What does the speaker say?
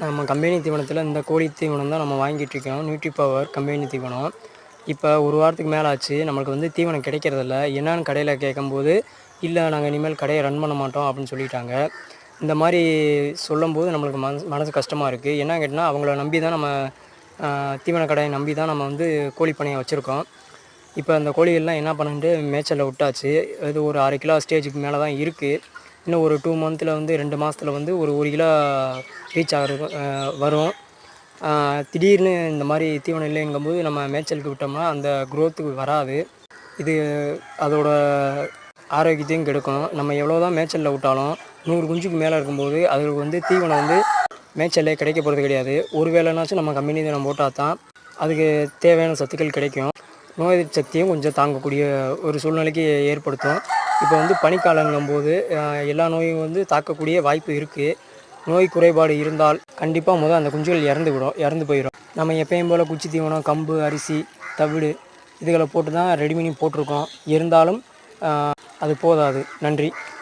நம்ம கம்பெனி தீவனத்தில் இந்த கோழி தீவனம் தான் நம்ம வாங்கிட்டு இருக்கோம். நியூட்ரி பவர் கம்பெனி தீவனம். இப்போ ஒரு வாரத்துக்கு மேலே ஆச்சு. நம்மளுக்கு வந்து தீவனம் கிடைக்கிறதில்ல. என்னென்னு கடையில் கேட்கும்போது இல்லை நாங்கள் இனிமேல் கடையை ரன் பண்ண மாட்டோம் அப்படின்னு சொல்லிட்டாங்க. இந்த மாதிரி சொல்லும்போது நம்மளுக்கு மனசு மனசு கஷ்டமாக இருக்குது என்ன கேட்டால் அவங்கள நம்பி தான் நம்ம தீவன கடையை நம்பி தான் நம்ம வந்து கோழி பண்ணையை வச்சுருக்கோம். இப்போ அந்த கோழிகள்லாம் என்ன பண்ணிட்டு மேய்ச்சலில் விட்டாச்சு. அது ஒரு அரை கிலோ ஸ்டேஜுக்கு மேலே தான் இருக்குது இன்னும் ஒரு டூ மந்த்தில் வந்து ரெண்டு மாதத்துல வந்து ஒரு ஒரு கிலோ ரீச் ஆகிறது வரும். திடீர்னு இந்த மாதிரி தீவனம் இல்லைங்கும்போது நம்ம மேய்ச்சலுக்கு விட்டோம்னா அந்த குரோத்துக்கு வராது. இது அதோட ஆரோக்கியத்தையும் கெடுக்கும். நம்ம எவ்வளோ தான் மேய்ச்சலில் விட்டாலும் நூறு குஞ்சுக்கு மேலே இருக்கும்போது அதுக்கு வந்து தீவனம் வந்து மேய்ச்சல்லே கிடைக்க போகிறது கிடையாது. ஒரு வேளைனாச்சும் நம்ம கம்பெனி தீவனம் போட்டால் தான் அதுக்கு தேவையான சத்துக்கள் கிடைக்கும். நோய் எதிர்ப்பு சக்தியும் கொஞ்சம் தாங்கக்கூடிய ஒரு சூழ்நிலைக்கு ஏற்படுத்தும். இப்போ வந்து பனிக்காலங்கும்போது எல்லா நோயும் வந்து தாக்கக்கூடிய வாய்ப்பு இருக்குது நோய் குறைபாடு இருந்தால் கண்டிப்பாக முதல் அந்த குஞ்சுகள் இறந்து விடும் இறந்து போயிடும் நம்ம எப்பயும் போல் குச்சி தீவனம் கம்பு அரிசி தவிடு இதுகளை போட்டு தான் ரெடி போட்டிருக்கோம். இருந்தாலும் அது போதாது. நன்றி.